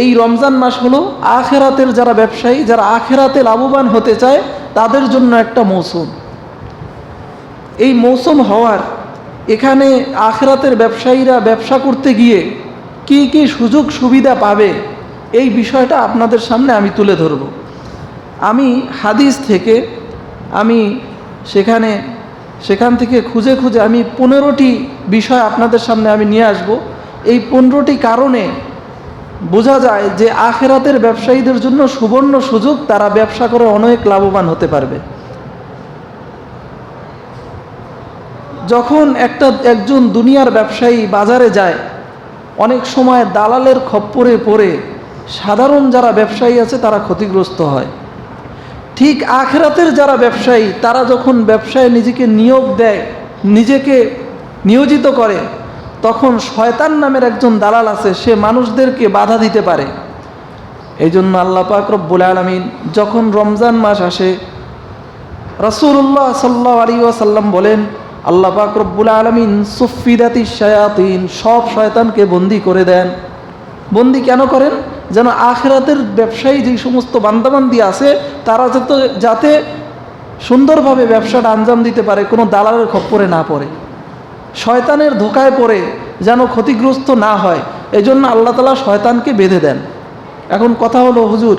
এই রমজান মাস হলো আখেরাতের যারা ব্যবসায়ী, যারা আখেরাতে লাভবান হতে চায়, তাদের জন্য একটা মৌসুম। এই মৌসুম হওয়ার এখানে আখেরাতের ব্যবসায়ীরা ব্যবসা করতে গিয়ে কি কি সুযোগ সুবিধা পাবে, এই বিষয়টা আপনাদের সামনে আমি তুলে ধরব। আমি হাদিস থেকে আমি সেখানে, সেখান থেকে খুঁজে খুঁজে আমি পনেরোটি বিষয় আপনাদের সামনে আমি নিয়ে আসব। এই পনেরোটি কারণে বোঝা যায় যে আখেরাতের ব্যবসায়ীদের জন্য সুবর্ণ সুযোগ তারা ব্যবসা করে অনেক লাভবান হতে পারবে। যখন একটা একজন দুনিয়ার ব্যবসায়ী বাজারে যায়, অনেক সময় দালালের খপ্পরে পড়ে সাধারণ যারা ব্যবসায়ী আছে তারা ক্ষতিগ্রস্ত হয়। ঠিক আখেরাতের যারা ব্যবসায়ী, তারা যখন ব্যবসায় নিজেকে নিয়োগ দেয়, নিজেকে নিয়োজিত করে তখন শয়তান নামের একজন দালাল আছে, সে মানুষদেরকে বাধা দিতে পারে। এই জন্য আল্লাহ পাক রব্বুল আলমিন যখন রমজান মাস আসে রসুল্লাহ সাল্লাহ আলী ওয়াসাল্লাম বলেন, আল্লাহ পাক রব্বুল আলমিন সুফিদাতি শায়াতিন, সব শয়তানকে বন্দি করে দেন। বন্দি কেন করেন? যেন আখেরাতের ব্যবসায়ী যেই সমস্ত বান্দাবান্দি আছে, তারা যাতে যাতে সুন্দরভাবে ব্যবসাটা আঞ্জাম দিতে পারে, কোনো দালালের খপ্পরে না পড়ে। শয়তানের ধোকায় পড়ে যেন ক্ষতিগ্রস্ত না হয়, এজন্য আল্লাহ তালা শয়তানকে বেঁধে দেন। এখন কথা হলো, হুজুর,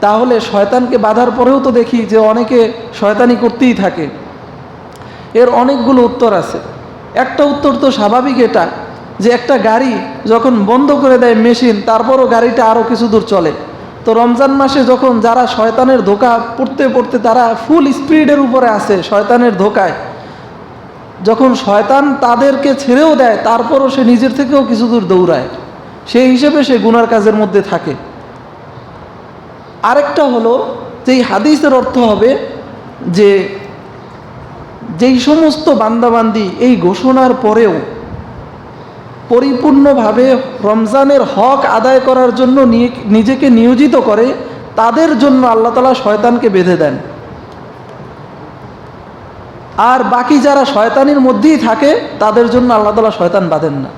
তাহলে শয়তানকে বাধার পরেও তো দেখি যে অনেকে শয়তানি করতেই থাকে। এর অনেকগুলো উত্তর আছে। একটা উত্তর তো স্বাভাবিক এটা, যে একটা গাড়ি যখন বন্ধ করে দেয় মেশিন, তারপরও গাড়িটা আরও কিছু দূর চলে। তো রমজান মাসে যখন যারা শয়তানের ধোকা পড়তে পড়তে তারা ফুল স্পিডের উপরে আছে শয়তানের ধোকায়। যখন শয়তান তাদেরকে ছেড়েও দেয়, তারপরও সে নিজের থেকেও কিছু দূর দৌড়ায়। সেই হিসেবে সে গুনার কাজের মধ্যে থাকে। আরেকটা হলো যেই হাদিসের অর্থ হবে যে যেই সমস্ত বান্দাবান্দি এই ঘোষণার পরেও পরিপূর্ণভাবে রমজানের হক আদায় করার জন্য নিজেকে নিয়োজিত করে, তাদের জন্য আল্লাহ তালা শয়তানকে বেঁধে দেন। আর বাকি যারা শয়তানির মধ্যেই থাকে, তাদের জন্য আল্লাহ তালা শয়তান বাঁধেন না।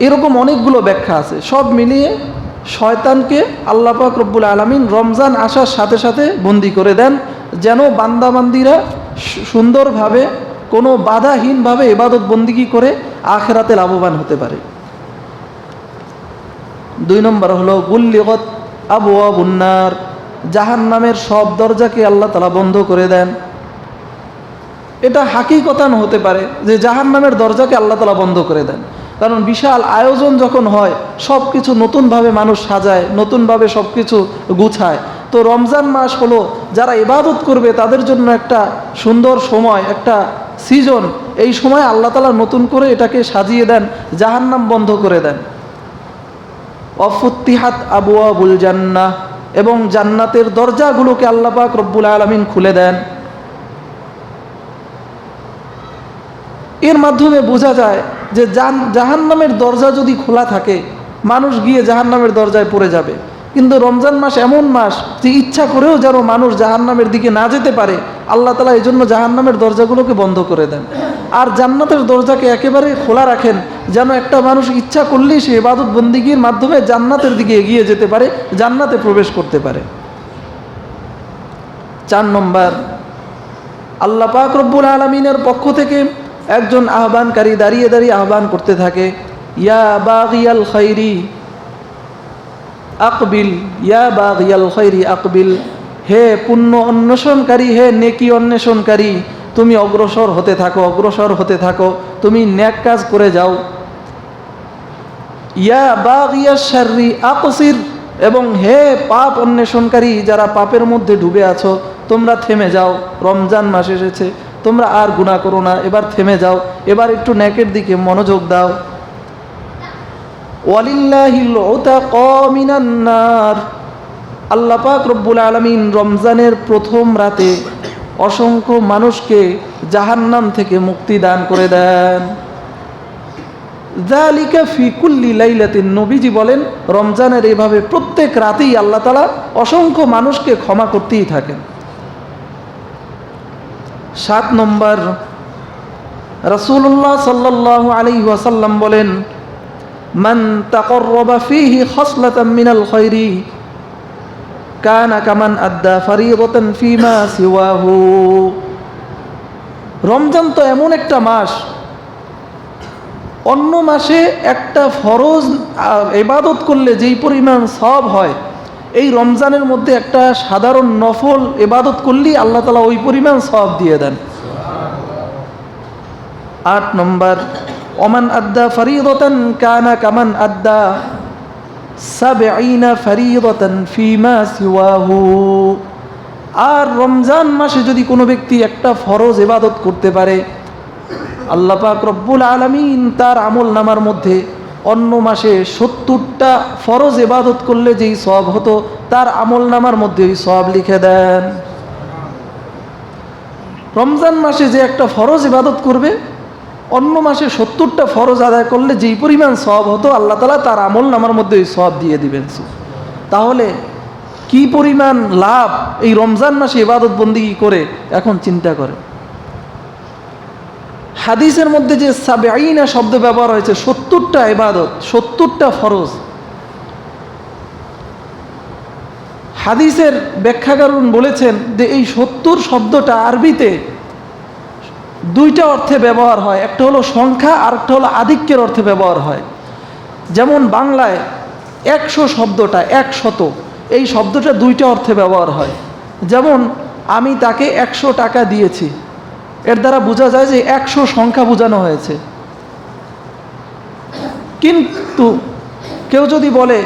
এরকম অনেকগুলো ব্যাখ্যা আছে। সব মিলিয়ে শয়তানকে আল্লাহ পাক রব্বুল আলমিন রমজান আসার সাথে সাথে বন্দি করে দেন, যেন বান্দাবান্দিরা সুন্দরভাবে, কোনো বাধাহীনভাবে এবাদত বন্দিগি করে আখেরাতে লাভবান হতে পারে। দুই নম্বর হলো, গুল্লিগত আবু আবুন্নার জাহান নামের সব দরজাকে আল্লাহ তালা বন্ধ করে দেন। এটা হাকিকতান হতে পারে যে জাহান নামের দরজাকে আল্লাহ তালা বন্ধ করে দেন। কারণ বিশাল আয়োজন যখন হয় সব কিছু নতুনভাবে মানুষ সাজায়, নতুনভাবে সব কিছু গুছায়। তো রমজান মাস হলো, যারা ইবাদত করবে তাদের জন্য একটা সুন্দর সময়, একটা সিজন। এই সময় আল্লাহ তালা নতুন করে এটাকে সাজিয়ে দেন, জাহান্নাম বন্ধ করে দেন। অফুত্তিহাত আবু আবুল জান্না এবং জান্নাতের দরজাগুলোকে আল্লাহ পাক রব্বুল আলমিন খুলে দেন। এর মাধ্যমে বোঝা যায় যে জাহান্নামের দরজা যদি খোলা থাকে, মানুষ গিয়ে জাহান্নামের দরজায় পড়ে যাবে। কিন্তু রমজান মাস এমন মাস যে ইচ্ছা করেও যেন মানুষ জাহান্নামের দিকে না যেতে পারে, আল্লাহ তালা এই জন্য জাহান্নামের দরজাগুলোকে বন্ধ করে দেন। আর জান্নাতের দরজাকে একেবারে খোলা রাখেন, যেন একটা মানুষ ইচ্ছা করলেই সে ইবাদত বন্দিগির মাধ্যমে জান্নাতের দিকে এগিয়ে যেতে পারে, জান্নাতে প্রবেশ করতে পারে। চার নম্বর, আল্লাহ পাক রব্বুল আলমিনের পক্ষ থেকে একজন আহ্বানকারী দাঁড়িয়ে দাঁড়িয়ে আহ্বান করতে থাকে, ইয়া বাগিয়াল খৈরি আকবিল, ইয়া বাগিয়াল খৈরি আকবিল, হে পুণ্য অন্বেষণকারী, হে নেকি অন্বেষণকারী, তুমি অগ্রসর হতে থাকো, অগ্রসর হতে থাকো, তুমি ন্যাক কাজ করে যাও। ইয়া বাগিয়া শারি আকসির, এবং হে পাপ অন্বেষণকারী, যারা পাপের মধ্যে ডুবে আছো, তোমরা থেমে যাও, রমজান মাস এসেছে তোমরা আর গুণা করো না। এবার থেমে যাও। এবার একটু ন্যাকের দিকে মনোযোগ দাও। ওয়ালিল্লাহিনার আল্লাহ পাক রব্বুল আলমিন রমজানের প্রথম রাতে অসংখ্য মানুষকে জাহান্নাম থেকে মুক্তি দান করে দেন। জালিকা ফিকুল্লি লাইলাতিন নবীজি বলেন, রমজানের এভাবে প্রত্যেক রাতেই আল্লাহ তালা অসংখ্য মানুষকে ক্ষমা করতেই থাকেন। সাত নম্বর। রসুল্লাহ সাল্লাহ আলী ওয়াসাল্লাম বলেন, মান তাকরবা ফিহি খৈরি কানা কামান আদ্দা ফারিদতান ফিমা সিওয়াহু। রমজান তো এমন একটা মাস, অন্য মাসে একটা ফরজ এবাদত করলে যেই পরিমাণ সব হয় এই রমজানের মধ্যে একটা সাধারণ নফল এবাদত করলেই আল্লাহ তালা ওই পরিমাণ সব দিয়ে দেন। আট নম্বর, ওমান আদ্দা ফরিদতান কানা কামান আদ্দা সাবঈনা ফরিদতান ফিমা সিওয়াহু। আর রমজান মাসে যদি কোনো ব্যক্তি একটা ফরজ এবাদত করতে পারে, আল্লাহ পাক রব্বুল আলমিন তার আমল নামার মধ্যে অন্য মাসে সত্তরটা ফরজ ইবাদত করলে যেই সব হতো, তার আমল নামার মধ্যে ওই সব লিখে দেন। রমজান মাসে যে একটা ফরজ ইবাদত করবে, অন্য মাসে সত্তরটা ফরজ আদায় করলে যেই পরিমাণ সব হতো, আল্লাহ তালা তার আমল নামার মধ্যে ওই সব দিয়ে দিবেন। তাহলে কি পরিমাণ লাভ এই রমজান মাসে ইবাদত করে, এখন চিন্তা করে হাদিসের মধ্যে যে সাবেআইনা শব্দ ব্যবহার হয়েছে, সত্তরটা ইবাদত, সত্তরটা ফরজ। হাদিসের ব্যাখ্যাকারণ বলেছেন যে এই সত্তর শব্দটা আরবিতে দুইটা অর্থে ব্যবহার হয়, একটা হলো সংখ্যা আর একটা হলো আধিক্যের অর্থে ব্যবহার হয়। যেমন বাংলায় একশো শব্দটা, একশত, এই শব্দটা দুইটা অর্থে ব্যবহার হয়। যেমন, আমি তাকে একশো টাকা দিয়েছি। এর দ্বারা বোঝা যায় যে একশো সংখ্যা বোঝানো হয়েছে। কিন্তু কেউ যদি বলে,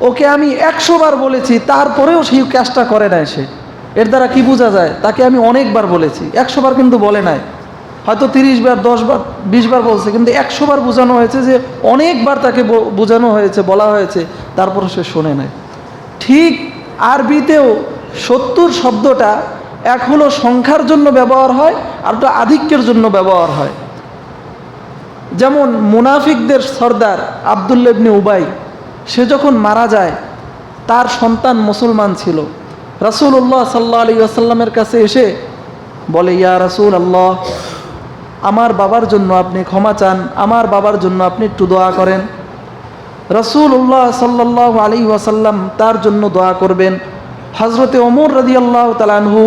ওকে আমি একশো বার বলেছি, তারপরেও সেই কাজটা করে নাই সে। এর দ্বারা কি বোঝা যায়? তাকে আমি অনেকবার বলেছি। একশো বার কিন্তু বলে নাই। হয়তো তিরিশ বার, দশ বার, বিশ বার বলছে, কিন্তু একশো বার বোঝানো হয়েছে যে অনেকবার তাকে বোঝানো হয়েছে, বলা হয়েছে তারপরে সে শোনে নাই। ঠিক আরবিতেও সত্তর শব্দটা এক হলো সংখ্যার জন্য ব্যবহার হয়, আর ওটা আধিক্যের জন্য ব্যবহার হয়। যেমন মুনাফিকদের সর্দার আবদুল্লেবনি উবাই, সে যখন মারা যায়, তার সন্তান মুসলমান ছিল। রাসুল্লাহ সাল্লাহ আলী আসাল্লামের কাছে এসে বলে, ইয়া রাসুল আল্লাহ আমার বাবার জন্য আপনি ক্ষমা চান, আমার বাবার জন্য আপনি একটু দোয়া করেন। রসুল্লাহ সাল্লাহ আলী ওয়াসাল্লাম তার জন্য দোয়া করবেন। হজরতে ওমর রাজি আল্লাহ তালানহু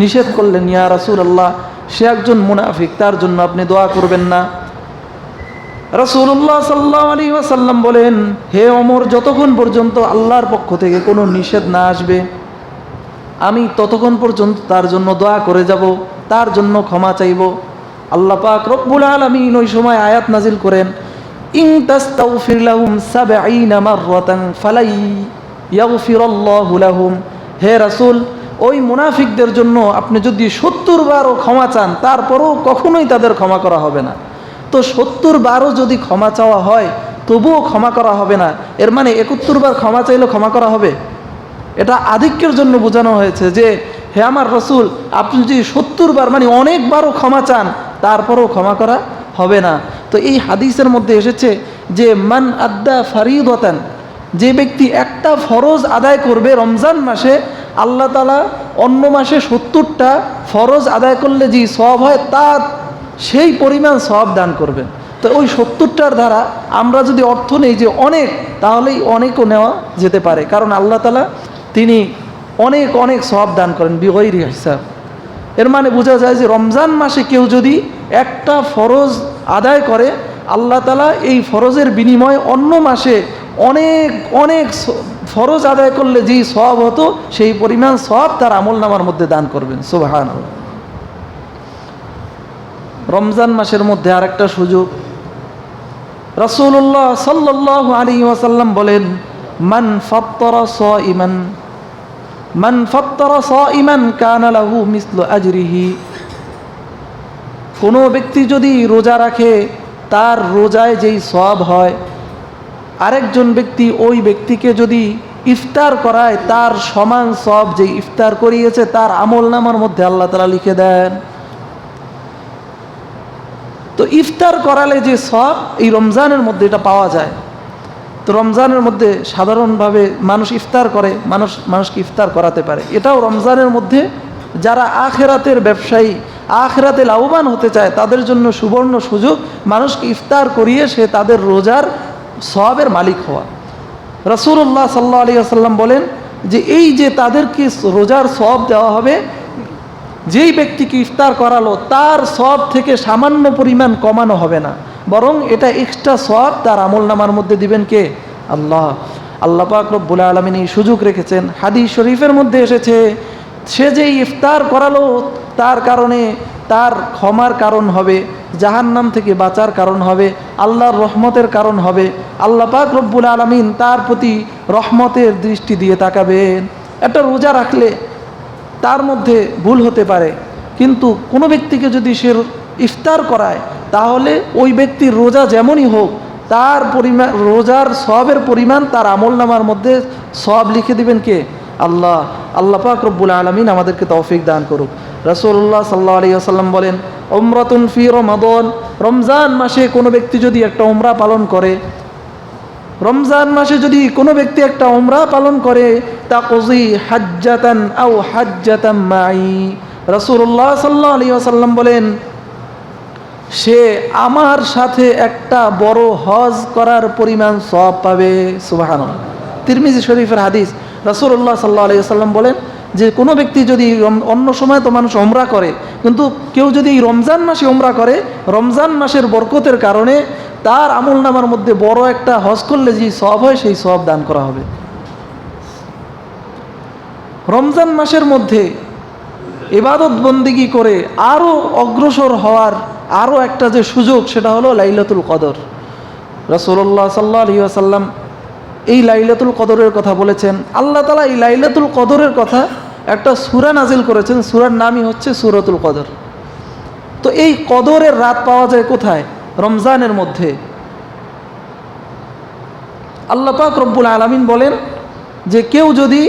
নিষেধ করলেন, ইয়া রাসুল আল্লাহ সে একজন মুনাফিক, তার জন্য আপনি দোয়া করবেন না। রসুল্লাহ সাল্লাহ আলী ওয়াসাল্লাম বলেন, হে অমর যতক্ষণ পর্যন্ত আল্লাহর পক্ষ থেকে কোনো নিষেধ না আসবে, আমি ততক্ষণ পর্যন্ত তার জন্য দোয়া করে যাব, তার জন্য ক্ষমা চাইব। আল্লাহ পাক রব্বুল আলমিন ওই সময় আয়াত নাজিল করেন ইং তাস্তাগফির লাহুম সাবঈনা মাররাতান ফালাই ইয়াগফিরাল্লাহু লাহুম। হে রাসূল ওই মুনাফিকদের জন্য আপনি যদি সত্তর বারও ক্ষমা চান, তারপরও কখনোই তাদের ক্ষমা করা হবে না। তো সত্তর বারও যদি ক্ষমা চাওয়া হয়, তবুও ক্ষমা করা হবে না। এর মানে একাত্তর বার ক্ষমা চাইলে ক্ষমা করা হবে? এটা আধিক্যের জন্য বোঝানো হয়েছে যে, হে আমার রসুল, আপনি যদি সত্তর বার মানে অনেকবারও ক্ষমা চান, তারপরও ক্ষমা করা হবে না। তো এই হাদিসের মধ্যে এসেছে যে, মান আদ্দা ফারিদতান যে ব্যক্তি একটা ফরজ আদায় করবে রমজান মাসে আল্লাহ তালা অন্য মাসে সত্তরটা ফরজ আদায় করলে যে সব হয়, তার সেই পরিমাণ সব দান করবেন। তো ওই সত্তরটার দ্বারা আমরা যদি অর্থ নেই যে অনেক, তাহলেই অনেকও নেওয়া যেতে পারে। কারণ আল্লাহ তালা তিনি অনেক অনেক সব দান করেন বিগৈরি হিসাব। এর মানে বোঝা যায় যে রমজান মাসে কেউ যদি একটা ফরজ আদায় করে, আল্লাহ তালা এই ফরজের বিনিময়ে অন্য মাসে অনেক অনেক ফরজ আদায় করলে যেই সব হতো, সেই পরিমাণ সব তার আমল নামার মধ্যে দান করবেন। সুবাহান রমজান মাসের মধ্যে আরেকটা সুযোগ। রসুল্লাহ সাল্লাহ আলী ওয়াসাল্লাম বলেন, মান ফত্তর স ইমান মান ফত্তর স ইমান কানালাহু মিসল আজরিহি। কোনো ব্যক্তি যদি রোজা রাখে, তার রোজায় যেই সব হয় আরেকজন ব্যক্তি ওই ব্যক্তিকে যদি ইফতার করায়, তার সমান সব যে ইফতার করিয়েছে, তার আমল নামার মধ্যে আল্লাহ তালা লিখে দেন। তো ইফতার করালে যে সব এই রমজানের মধ্যে এটা পাওয়া যায়। তো রমজানের মধ্যে সাধারণভাবে মানুষ ইফতার করে, মানুষ, মানুষকে ইফতার করাতে পারে। এটাও রমজানের মধ্যে যারা আখেরাতের ব্যবসায়ী, আখেরাতে লাভবান হতে চায়, তাদের জন্য সুবর্ণ সুযোগ। মানুষকে ইফতার করিয়ে সে তাদের রোজার সবের মালিক হওয়া। রসুল্লাহ সাল্লাহ আলী আসাল্লাম বলেন যে এই যে তাদেরকে রোজার সব দেওয়া হবে, যেই ব্যক্তিকে ইফতার করালো, তার সব থেকে সামান্য পরিমাণ কমানো হবে না। বরং এটা এক্সট্রা সব তার আমল নামার মধ্যে দিবেন কে? আল্লাহ। আল্লাহ পাক রব্বুল আলমিন এই সুযোগ রেখেছেন। হাদিস শরীফের মধ্যে এসেছে, সে যে ইফতার করালো, তার কারণে তার ক্ষমার কারণ হবে। জাহান্নাম থেকে বাঁচার কারণ হবে, আল্লাহর রহমতের কারণ হবে। আল্লাহ পাক রব্বুল আলমিন তার প্রতি রহমতের দৃষ্টি দিয়ে তাকাবেন। একটা রোজা রাখলে তার মধ্যে ভুল হতে পারে। কিন্তু কোনো ব্যক্তিকে যদি সে ইফতার করায়, তাহলে ওই ব্যক্তির রোজা যেমনই হোক, তার পরিমাণ রোজার সবের পরিমাণ তার আমল নামার মধ্যে সব লিখে দিবেন কে? আল্লাহ। আল্লাহ পাক রব্বুল আলমিন আমাদেরকে তৌফিক দান করুক। রসুল্লাহ সাল্লাহ আলী আসাল্লাম বলেন ওমরাতুন ফি রমাদন। রমজান মাসে কোনো ব্যক্তি যদি একটা ওমরা পালন করে, রমজান মাসে যদি কোনো ব্যক্তি একটা ওমরা পালন করে তা কজি হাজ্জাতান আও হাজ্জাতাম মাই। রসুল্লাহ সাল্লাহ আলী আসাল্লাম বলেন, সে আমার সাথে একটা বড় হজ করার পরিমাণ সব পাবে। সুবাহান তিরমিজি শরীফের হাদিস রসুল্লাহ সাল্লাহ আলী সাল্লাম বলেন যে কোনো ব্যক্তি যদি অন্য সময় তো মানুষ ওমরা করে, কিন্তু কেউ যদি রমজান মাসে ওমরা করে, রমজান মাসের বরকতের কারণে তার আমল নামার মধ্যে বড় একটা হজ করলে যে সব হয়, সেই সব দান করা হবে। রমজান মাসের মধ্যে ইবাদত বন্দিগি করে আরও অগ্রসর হওয়ার আরও একটা যে সুযোগ, সেটা হলো লাইলাতুল কদর। রসুল্লাহ সাল্লাহ আলী আসাল্লাম এই লাইলাতুল কদরের কথা বলেছেন। আল্লাহ তালা এই লাইলাতুল কদরের কথা একটা সুরা নাজিল করেছেন। সুরার নামই হচ্ছে সুরতুল কদর। তো এই কদরের রাত পাওয়া যায় কোথায়? রমজানের মধ্যে। আল্লাহ পাক রব্বুল আলমিন বলেন যে কেউ যদি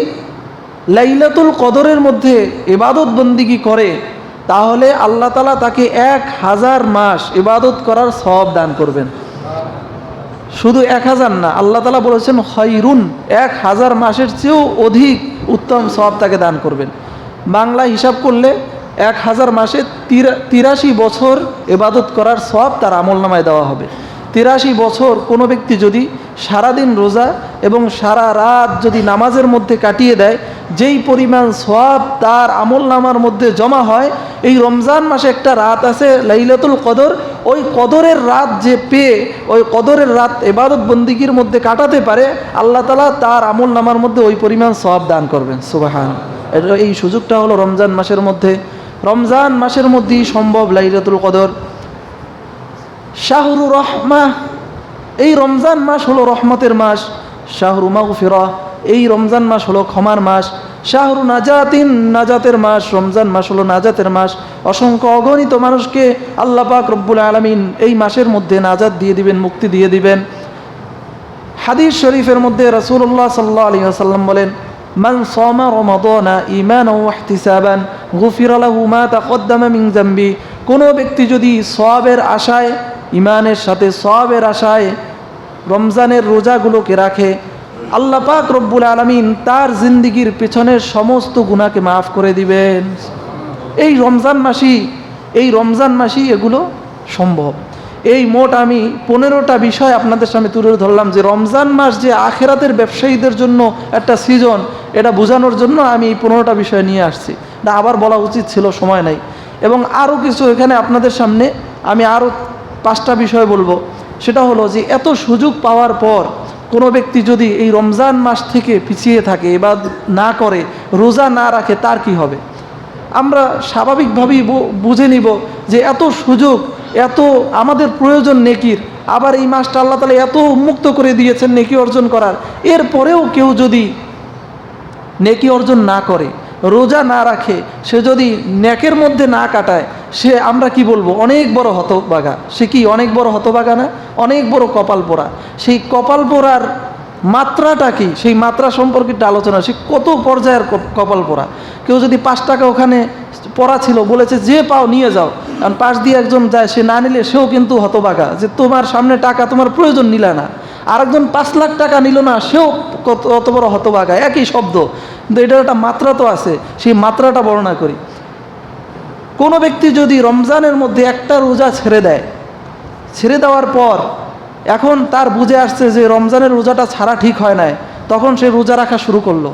লাইলাতুল কদরের মধ্যে এবাদত বন্দিগি করে, তাহলে আল্লাহ তালা তাকে এক হাজার মাস ইবাদত করার সব দান করবেন। শুধু এক হাজার না, আল্লাহ তালা বলেছেন হইরুন এক হাজার মাসের চেয়েও অধিক উত্তম সব তাকে দান করবেন। বাংলা হিসাব করলে, এক হাজার মাসে তিরা, তিরাশি বছর এবাদত করার সব তার আমল নামায় দেওয়া হবে। তিরাশি বছর কোনো ব্যক্তি যদি সারাদিন রোজা এবং সারা রাত যদি নামাজের মধ্যে কাটিয়ে দেয়, যেই পরিমাণ সব তার আমল নামার মধ্যে জমা হয়, এই রমজান মাসে একটা রাত আছে, লাইলাতুল কদর। ওই কদরের রাত যে পেয়ে, ওই কদরের রাত এবাদত বন্দিগির মধ্যে কাটাতে পারে, আল্লাহ তালা তার আমল নামার মধ্যে ওই পরিমাণ সব দান করবেন। সুবাহান। এই সুযোগটা হলো রমজান মাসের মধ্যে। রমজান মাসের মধ্যেই সম্ভব লাইলাতুল কদর। শাহরু রহমা, এই রমজান মাস হলো রহমতের মাস। শাহরু মাগফিরা, এই রমজান মাস হলো ক্ষমার মাস। শাহরু নাজাতিন, নাজাতের মাস, রমজান মাস হলো নাজাতের মাস। অসংখ্য অগণিত মানুষকে আল্লাহ পাক রব্বুল আলমিন এই মাসের মধ্যে নাজাত দিয়ে দিবেন, মুক্তি দিয়ে দিবেন। হাদিস শরীফের মধ্যে রাসূলুল্লাহ সাল্লাহ আলী আসাল্লাম বলেন, মান সামা রমাদানা ঈমানাও ওয়া ইহতিসাবান, গুফিরা লাহু মা তাকদ্দামা মিন যামবি কোনো ব্যক্তি যদি সওয়াবের আশায় ইমানের সাথে সবের আশায় রমজানের রোজাগুলোকে রাখে। আল্লাহ পাক রব্বুল আলমিন তার জিন্দিগির পেছনের সমস্ত গুণাকে মাফ করে দিবেন। এই রমজান মাসই এই রমজান মাসই এগুলো সম্ভব। এই মোট আমি পনেরোটা বিষয় আপনাদের সামনে তুলে ধরলাম যে রমজান মাস যে আখেরাতের ব্যবসায়ীদের জন্য একটা সিজন এটা বোঝানোর জন্য আমি এই পনেরোটা বিষয় নিয়ে আসছি। না, আবার বলা উচিত ছিল সময় নাই। এবং আরও কিছু এখানে আপনাদের সামনে আমি আরও পাঁচটা বিষয় বলব। সেটা হলো যে এত সুযোগ পাওয়ার পর কোনো ব্যক্তি যদি এই রমজান মাস থেকে পিছিয়ে থাকে বা না করে, রোজা না রাখে, তার কি হবে? আমরা স্বাভাবিকভাবেই বুঝে নিব যে এত সুযোগ, এত আমাদের প্রয়োজন নেকির, আবার এই মাসটা আল্লাহ তালা এত উন্মুক্ত করে দিয়েছেন নেকি অর্জন করার। এরপরেও কেউ যদি নেকি অর্জন না করে, রোজা না রাখে, সে যদি নেকের মধ্যে না কাটায় সে, আমরা কি বলব? অনেক বড় হতবাগা সে কি অনেক বড় হতবাগা না? অনেক বড় কপাল পোড়া। সেই কপাল পোড়ার মাত্রাটা কি? সেই মাত্রা সম্পর্কে একটা আলোচনা সে কত পর্যায়ের কপ- কপাল পোড়া? কেউ যদি পাঁচ টাকা ওখানে পড়া ছিল, বলেছে, যে পাও, নিয়ে যাও। কারণ পাশ দিয়ে একজন যায়, সে না নিলে সেও কিন্তু হতবাগা যে তোমার সামনে টাকা, তোমার প্রয়োজন নিলে না। আরেকজন পাঁচ লাখ টাকা নিল না, সেও কত, অত বড় হতবাগা একই শব্দ। কিন্তু এটার একটা মাত্রা তো আছে। সেই মাত্রাটা বর্ণনা করি। কোনো ব্যক্তি যদি রমজানের মধ্যে একটা রোজা ছেড়ে দেয়, ছেড়ে দেওয়ার পর এখন তার বুঝে আসছে যে রমজানের রোজাটা ছাড়া ঠিক হয় নাই, তখন সে রোজা রাখা শুরু করল।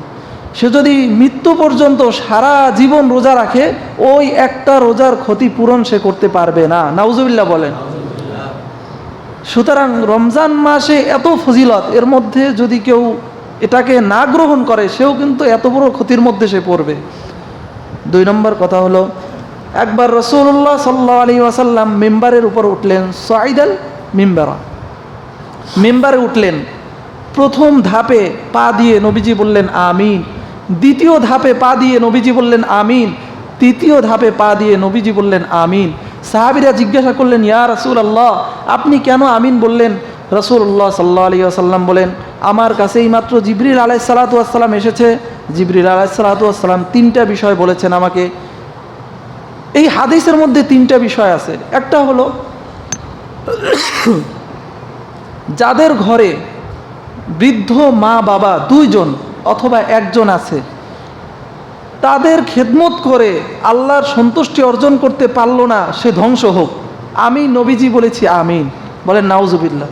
সে যদি মৃত্যু পর্যন্ত সারা জীবন রোজা রাখে, ওই একটা রোজার ক্ষতিপূরণ সে করতে পারবে না। নাউজুবিল্লাহ বলেন। সুতরাং রমজান মাসে এত ফজিলত, এর মধ্যে যদি কেউ এটাকে না গ্রহণ করে, সেও কিন্তু এত বড় ক্ষতির মধ্যে সে পড়বে। দুই নম্বর কথা হলো একবার রসুল্লাহ সাল্লাহ আলী ওয়াসাল্লাম মেম্বারের উপর উঠলেন সাইদাল মিম্বারা। মেম্বারে উঠলেন, প্রথম ধাপে পা দিয়ে নবীজি বললেন, আমিন। দ্বিতীয় ধাপে পা দিয়ে নবীজি বললেন, আমিন। তৃতীয় ধাপে পা দিয়ে নবীজি বললেন, আমিন। সাহাবিরা জিজ্ঞাসা করলেন, ইয়া রসুল আল্লাহ আপনি কেন আমিন বললেন? রসুল্লাহ সাল্লাহ আলী আসাল্লাম বলেন, আমার কাছে এই মাত্র জিবরিল আলাই সালাতাম এসেছে। জিবরিল আলাই সালাতাম তিনটা বিষয় বলেছেন আমাকে। এই হাদিসের মধ্যে তিনটা বিষয় আছে। একটা হলো, যাদের ঘরে বৃদ্ধ মা বাবা দুইজন অথবা একজন আছে, তাদের খেদমত করে আল্লাহর সন্তুষ্টি অর্জন করতে পারল না, সে ধ্বংস হোক। আমি নবীজি বলেছি আমিন। বলেন, নাউজুবিল্লাহ।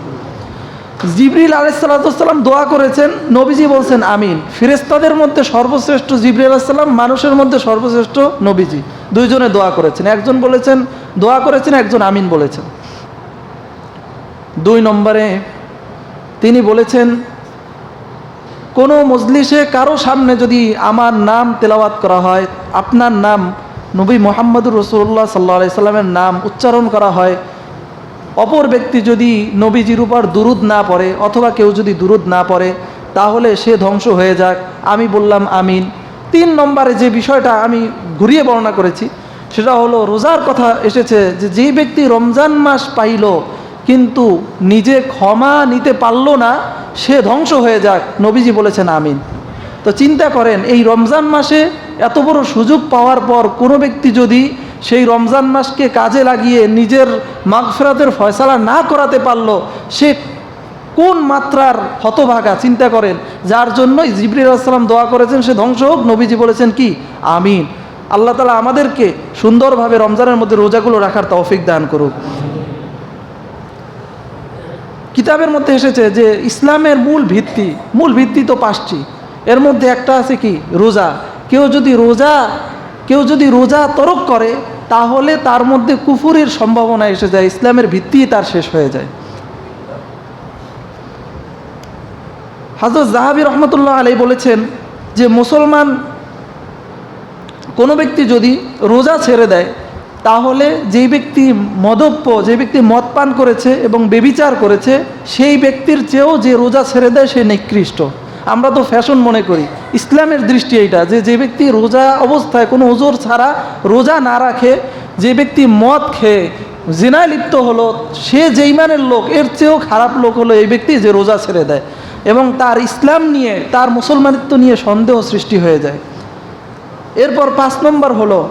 জিবরিল আলাইসাল্লাম দোয়া করেছেন, নবীজি বলছেন আমিন। ফিরেস্তাদের মধ্যে সর্বশ্রেষ্ঠ জিবরিল আলাইসাল্লাম মানুষের মধ্যে সর্বশ্রেষ্ঠ নবীজি। দুইজনে দোয়া করেছেন। একজন বলেছেন, দোয়া করেছেন, একজন আমিন বলেছেন। দুই নম্বরে তিনি বলেছেন, কোনো মজলিসে কারও সামনে যদি আমার নাম তেলাওয়াত করা হয়, আপনার নাম নবী মোহাম্মদুর রসুল্লাহ সাল্লা সাল্লামের নাম উচ্চারণ করা হয়, অপর ব্যক্তি যদি নবীজির উপর দুরুদ না পড়ে অথবা কেউ যদি দুরুদ না পড়ে, তাহলে সে ধ্বংস হয়ে যাক। আমি বললাম, আমিন। তিন নম্বরে যে বিষয়টা আমি ঘুরিয়ে বর্ণনা করেছি, সেটা হলো রোজার কথা এসেছে যে যেই ব্যক্তি রমজান মাস পাইল, কিন্তু নিজে ক্ষমা নিতে পারল না, সে ধ্বংস হয়ে যাক। নবীজি বলেছেন আমিন। তো চিন্তা করেন, এই রমজান মাসে এত বড় সুযোগ পাওয়ার পর কোনো ব্যক্তি যদি সেই রমজান মাসকে কাজে লাগিয়ে নিজের মাগফেরাতের ফয়সালা না করাতে পারল, সে কোন মাত্রার হতভাগা চিন্তা করেন? যার জন্যই জিবরিল আসসালাম দোয়া করেছেন, সে ধ্বংস হোক। নবীজি বলেছেন কি? আমিন। আল্লাহ তালা আমাদেরকে সুন্দরভাবে রমজানের মধ্যে রোজাগুলো রাখার তৌফিক দান করুক। কিতাবের মধ্যে এসেছে যে ইসলামের মূল ভিত্তি মূল ভিত্তি তো পাঁচটি। এর মধ্যে একটা আছে কি? রোজা। কেউ যদি রোজা, কেউ যদি রোজা তরক করে, তাহলে তার মধ্যে কুফুরের সম্ভাবনা এসে যায়, ইসলামের ভিত্তি তার শেষ হয়ে যায়। হাজরত জাহাবি রহমতুল্লাহ আলাই বলেছেন যে মুসলমান কোনো ব্যক্তি যদি রোজা ছেড়ে দেয়, তাহলে যেই ব্যক্তি মদপ্য যে ব্যক্তি মদ পান করেছে এবং বেবিচার করেছে, সেই ব্যক্তির চেয়েও যে রোজা ছেড়ে দেয়, সে নিকৃষ্ট। আমরা তো ফ্যাশন মনে করি। ইসলামের দৃষ্টি এইটা যে যে ব্যক্তি রোজা অবস্থায় কোনো ওজোর ছাড়া রোজা না রাখে, যে ব্যক্তি মদ খেয়ে জিনায় লিপ্ত হলো, সে যেই মানের লোক, এর চেয়েও খারাপ লোক হলো এই ব্যক্তি যে রোজা ছেড়ে দেয়। এবং তার ইসলাম নিয়ে, তার মুসলমানিত্ব নিয়ে সন্দেহ সৃষ্টি হয়ে যায়। এরপর পাঁচ নম্বর হলো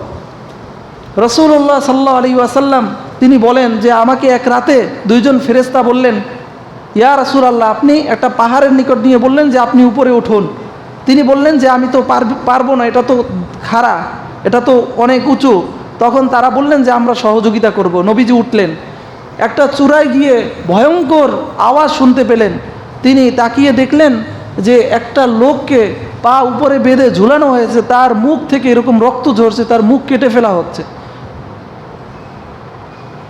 রসুল্লাহ সাল্লাহ আলী ওয়াসাল্লাম তিনি বলেন যে, আমাকে এক রাতে দুইজন ফেরেস্তা বললেন, ইয়া রসুল আল্লাহ আপনি একটা পাহাড়ের নিকট নিয়ে বললেন যে, আপনি উপরে উঠুন। তিনি বললেন যে, আমি তো পারব না, এটা তো খাড়া, এটা তো অনেক উঁচু। তখন তারা বললেন যে, আমরা সহযোগিতা করব। নবীজি উঠলেন। একটা চূড়ায় গিয়ে ভয়ঙ্কর আওয়াজ শুনতে পেলেন। তিনি তাকিয়ে দেখলেন যে একটা লোককে পা উপরে বেঁধে ঝুলানো হয়েছে, তার মুখ থেকে এরকম রক্ত ঝরছে, তার মুখ কেটে ফেলা হচ্ছে।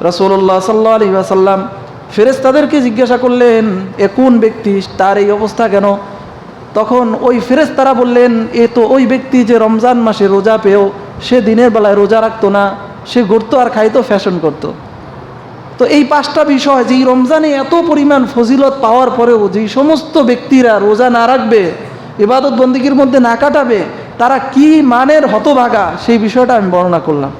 রসুল্লাহ সাল্লাহ আলী আসাল্লাম জিজ্ঞাসা করলেন, এ কোন ব্যক্তি? তার এই অবস্থা কেন? তখন ওই ফেরেস্তারা বললেন, এ তো ওই ব্যক্তি যে রমজান মাসে রোজা পেয়েও, সে দিনের বেলায় রোজা রাখতো না, সে ঘুরতো আর খাইতো, ফ্যাশন করতো। তো এই পাঁচটা বিষয় যে রমজানে এত পরিমাণ ফজিলত পাওয়ার পরেও যে সমস্ত ব্যক্তিরা রোজা না রাখবে এবাদত বন্দীগীর মধ্যে না কাটাবে, তারা কি মানের হতভাগা, সেই বিষয়টা আমি বর্ণনা করলাম।